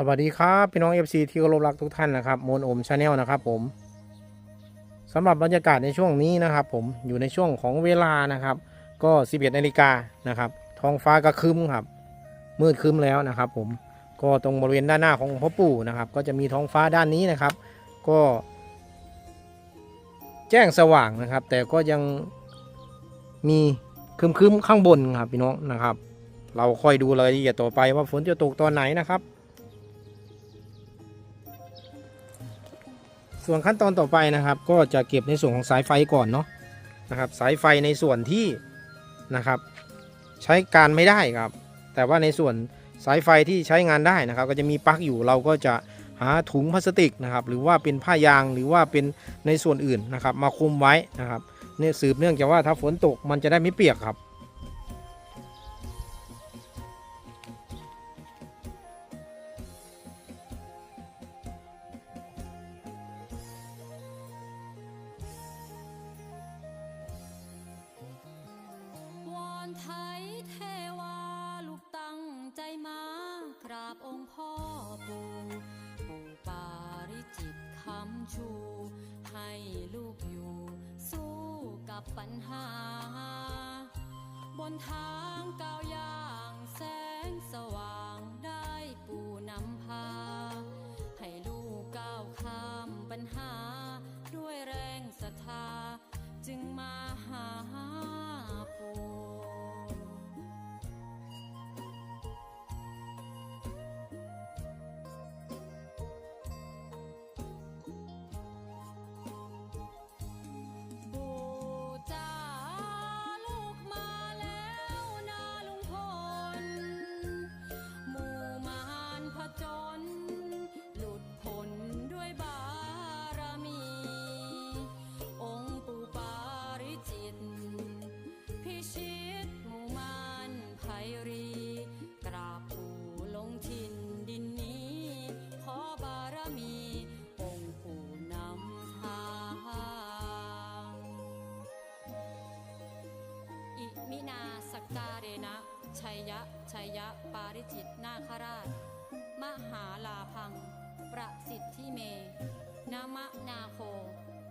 สวัสดีครับ พี่น้อง FC ที่เคารพรักทุกท่านนะครับมนโอมชาแนลนะครับผมสำหรับบรรยากาศในช่วงนี้นะครับ ผมอยู่ในช่วงของเวลานะครับ ก็ 11นาฬิกานะครับท้องฟ้าก็คึ้มครับ มืดคึ้มแล้วนะครับ ผมก็ตรงบริเวณด้านหน้าของพ่อปู่นะครับ ก็จะมีท้องฟ้าด้านนี้นะครับ ก็ แจ้งสว่างนะครับ แต่ก็ยังมีครึ้มข้างบนครับพี่น้องนะครับ เราค่อยดูรายละเอียดต่อไปว่าฝนจะตกตอนไหนนะครับ ส่วนขั้นตอนต่อไปนะครับ ก็จะเก็บในส่วนของสายไฟก่อนเนาะนะครับ สายไฟในส่วนที่นะครับ ใช้การไม่ได้ครับ แต่ว่าในส่วนสายไฟที่ใช้งานได้นะครับ ก็จะมีปลั๊กอยู่เราก็จะหาถุงพลาสติกนะครับ หรือว่าเป็นผ้ายางหรือว่าเป็นในส่วนอื่นนะครับ มาคลุมไว้นะครับเนี่ยสืบเนื่องจากว่าถ้าฝนตกมันจะได้ไม่เปียกครับ ไทยเทวาลูกตั้งใจมากราบองค์พ่อปู่ปู่ปาริจิตคำชู ให้ลูกอยู่ สู้กับปัญหา บนทางก้าวย่างแสงสว่างได้ปู่นำพา ให้ลูกก้าวข้ามปัญหา ด้วยแรงศรัทธาจึงมาหา จิตนาคราช มหาลาพัง ประสิทธิเมนามะนาโค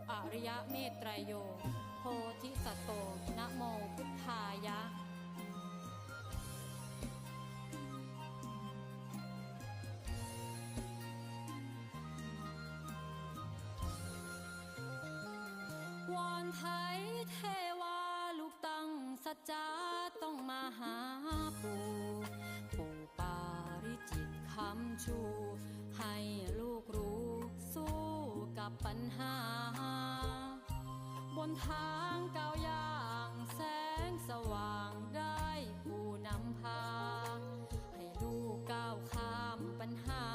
อริยะเมตไตรโย โพธิสัตโตนะโมพุทธายะวอนไทยเทวาลูกตั้งสัจจาต้องมาหาปู่ คำชู ให้ลูกรู้สู้กับปัญหา บนทางก้าวย่างแสงสว่างได้ผู้นำพา ให้ลูกก้าวข้ามปัญหา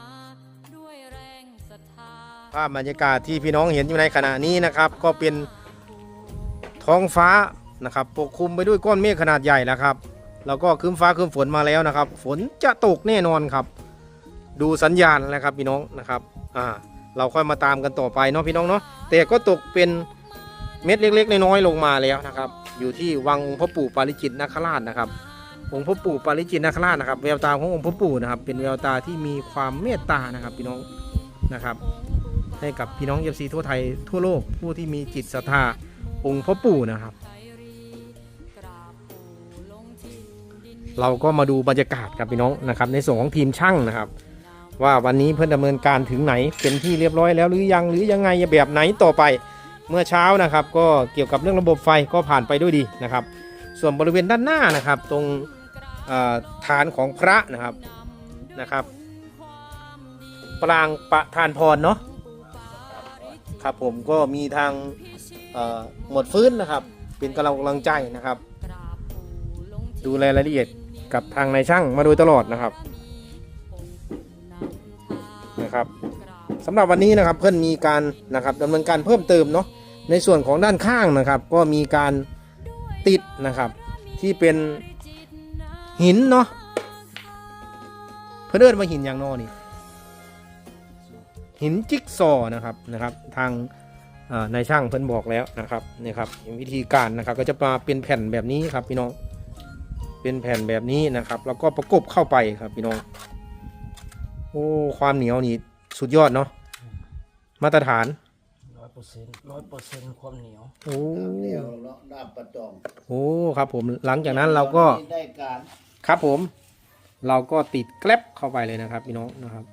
ด้วยแรงศรัทธา ภาพบรรยากาศที่พี่น้องเห็นอยู่ในขณะนี้นะครับ ก็เป็นท้องฟ้านะครับปกคลุมไปด้วยก้อนเมฆขนาดใหญ่แล้วครับ แล้วก็ครึ้มฟ้าครึ้มฝนมาแล้วนะครับ ฝนจะตกแน่นอนครับ ดูสัญญาณแล้วครับพี่น้องนะครับอ่าเราค่อยมาตามกันต่อไปเนาะพี่น้องเนาะแต่ก็ตกเป็นเม็ดเล็ก ๆ น้อยๆลงมาแล้วนะครับ อยู่ที่วังองค์พ่อปู่ปาริจิตนาคราชนะครับ องค์พ่อปู่ปาริจิตนาคราชนะครับแววตาขององค์พ่อปู่นะครับ เป็นแววตาที่มีความเมตตานะครับพี่น้องนะครับ ให้กับพี่น้องเอฟซีทั่วไทยทั่วโลกผู้ที่มีจิตศรัทธาองค์พ่อปู่นะครับ เราก็มาดูบรรยากาศกับพี่น้องนะครับ ในส่วนของทีมช่างนะครับ ว่าวันนี้เพื่อนดำเนินการถึงไหน เป็นที่เรียบร้อยแล้วหรือยังหรือยังไงแบบไหนต่อไป เมื่อเช้านะครับ ก็เกี่ยวกับเรื่องระบบไฟก็ผ่านไปด้วยดีนะครับ ส่วนบริเวณด้านหน้านะครับ ตรงฐานของพระนะครับนะครับปรางประทานพรเนาะครับผมก็มีทางหมวดฟื้นนะครับ เป็นกำลังกำลังใจนะครับ ดูรายละเอียดกับทางนายช่างมาโดยตลอดนะครับ สำหรับวันนี้นะครับเพื่อนมีการนะครับดำเนินการเพิ่มเติมเนาะในส่วนของด้านข้างนะครับ ก็มีการติดนะครับที่เป็นหินเนาะเพื่อนเอิ้นมาหินอย่างนอนี่หินจิ๊กซอนะครับนะครับทางนายช่างเพิ่นบอกแล้วนะครับนี่ครับวิธีการนะครับก็จะมาเป็นแผ่นแบบนี้ครับพี่น้องเป็นแผ่นแบบนี้นะครับ แล้วก็ประกบเข้าไปครับพี่น้องโอ้ความเหนียวนี่ สุดยอดเนาะมาตรฐานร้อยเปอร์เซ็นต์ร้อยเปอร์เซ็นต์ความเหนียวโอ้เดียวเลาะด้ามประจองโอ้ครับผมหลังจากนั้นเราก็ได้การครับผม เราก็ติดแกลบเข้าไปเลยนะครับพี่น้องนะครับ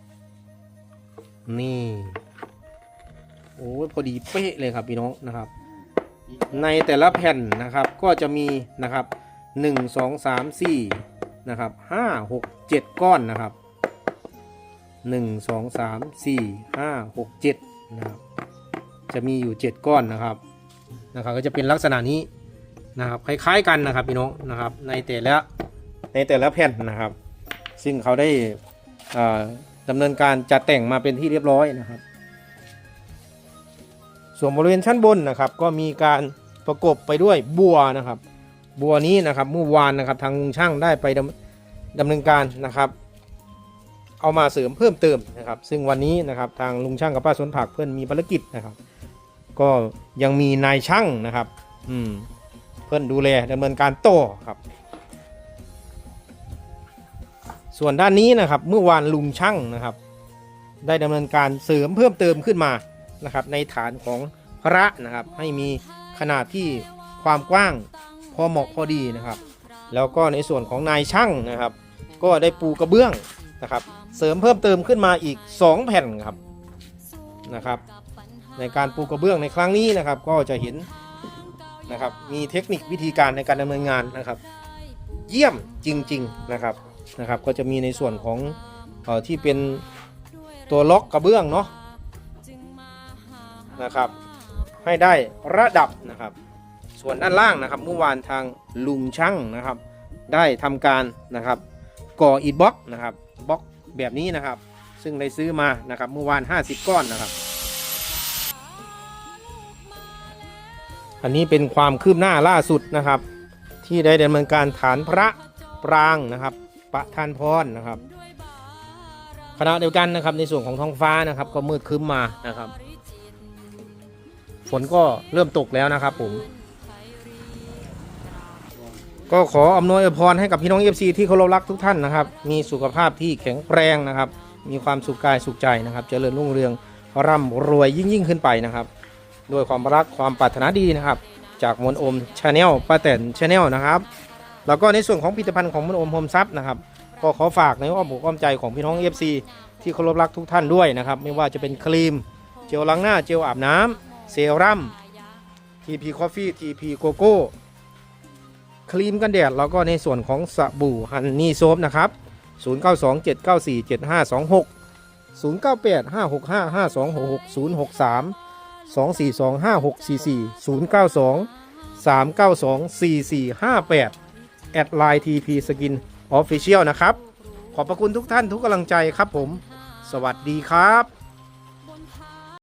นี่โอ้ยพอดีเป๊ะเลยครับพี่น้องนะครับ ในแต่ละแผ่นนะครับก็จะมีนะครับหนึ่งสองสามสี่นะครับห้าหกเจ็ดก้อนนะครับ หนึ่งสองสามสี่ห้าหกเจ็ดนะครับจะมีอยู่เจ็ดก้อนนะครับนะครับ ก็จะเป็นลักษณะนี้นะครับคล้าย ๆ กันนะครับพี่น้องนะครับในแต่ละในแต่ละแผ่นนะครับ ซึ่งเขาได้อ่อดำเนินการจัดแต่งมาเป็นที่เรียบร้อยนะครับ ส่วนบริเวณชั้นบนนะครับ ก็มีการประกบไปด้วยบัวนะครับ บัวนี้นะครับเมื่อวานนะครับทางลุงช่างได้ไปดำดำเนินการนะครับ เอามาเสริมเพิ่มเติมนะครับ ซึ่งวันนี้นะครับทางลุงช่างกับป้าสวนผักเพื่อนมีภารกิจนะครับ ก็ยังมีนายช่างนะครับ อืมเพื่อนดูแลดำเนินการโต้ครับ ส่วนด้านนี้นะครับ เมื่อวานลุงช่างนะครับ ได้ดำเนินการเสริมเพิ่มเติมขึ้นมานะครับ ในฐานของพระนะครับ ให้มีขนาดที่ความกว้างพอเหมาะพอดีนะครับ แล้วก็ในส่วนของนายช่างนะครับ ก็ได้ปูกระเบื้องนะครับ เสริมเพิ่มเติมขึ้นมาอีก 2 แผ่นครับนะครับ ในการปูกระเบื้องในครั้งนี้นะครับ ก็จะเห็นนะครับมีเทคนิควิธีการในการดำเนินงานนะครับ เยี่ยมจริง ๆนะครับนะครับ ก็จะมีในส่วนของออที่เป็นตัวล็อกกระเบื้องเนาะนะครับ ให้ได้ระดับนะครับ ส่วนด้านล่างนะครับ เมื่อวานทางลุงช่างนะครับ ได้ทำการนะครับก่ออิฐบล็อกนะครับบล็อก แบบนี้นะครับ ซึ่งได้ซื้อมานะครับเมื่อวาน 50 ก้อนนะครับ อันนี้เป็นความคืบหน้าล่าสุดนะครับ ที่ได้ดำเนินการฐานพระปรางนะครับประทานพรนะครับขณะเดียวกันนะครับในส่วนของท้องฟ้านะครับ ก็มืดครึ้มมานะครับ ฝนก็เริ่มตกแล้วนะครับผม ก็ขออำนวยอวยพรให้กับพี่น้องเอฟซีที่เคารพรักทุกท่านนะครับ มีสุขภาพที่แข็งแรงนะครับ มีความสุขกายสุขใจนะครับ เจริญรุ่งเรืองร่ำรวยยิ่งยิ่งขึ้นไปนะครับ ด้วยความรักความปรารถนาดีนะครับ จากมนโอมชาแนลป้าแตนชาแนลนะครับ แล้วก็ในส่วนของผลิตภัณฑ์ของมนโอมโฮมซับนะครับ ก็ขอฝากในอ้อมอกอ้อมใจของพี่น้องเอฟซีที่เคารพรักทุกท่านด้วยนะครับ ไม่ว่าจะเป็นครีม เจลล้างหน้า เจลอาบน้ำเซรั่ม TP Coffee TP Coco ครีมกันแดด แล้วก็ในส่วนของสบู่ฮันนี่โซฟนะครับ 0927947526 098 565 5266 063 2425644 092 392 4458 แอดไลน์ TP Skin Official นะครับ ขอบพระคุณทุกท่านทุกกำลังใจครับผม สวัสดีครับ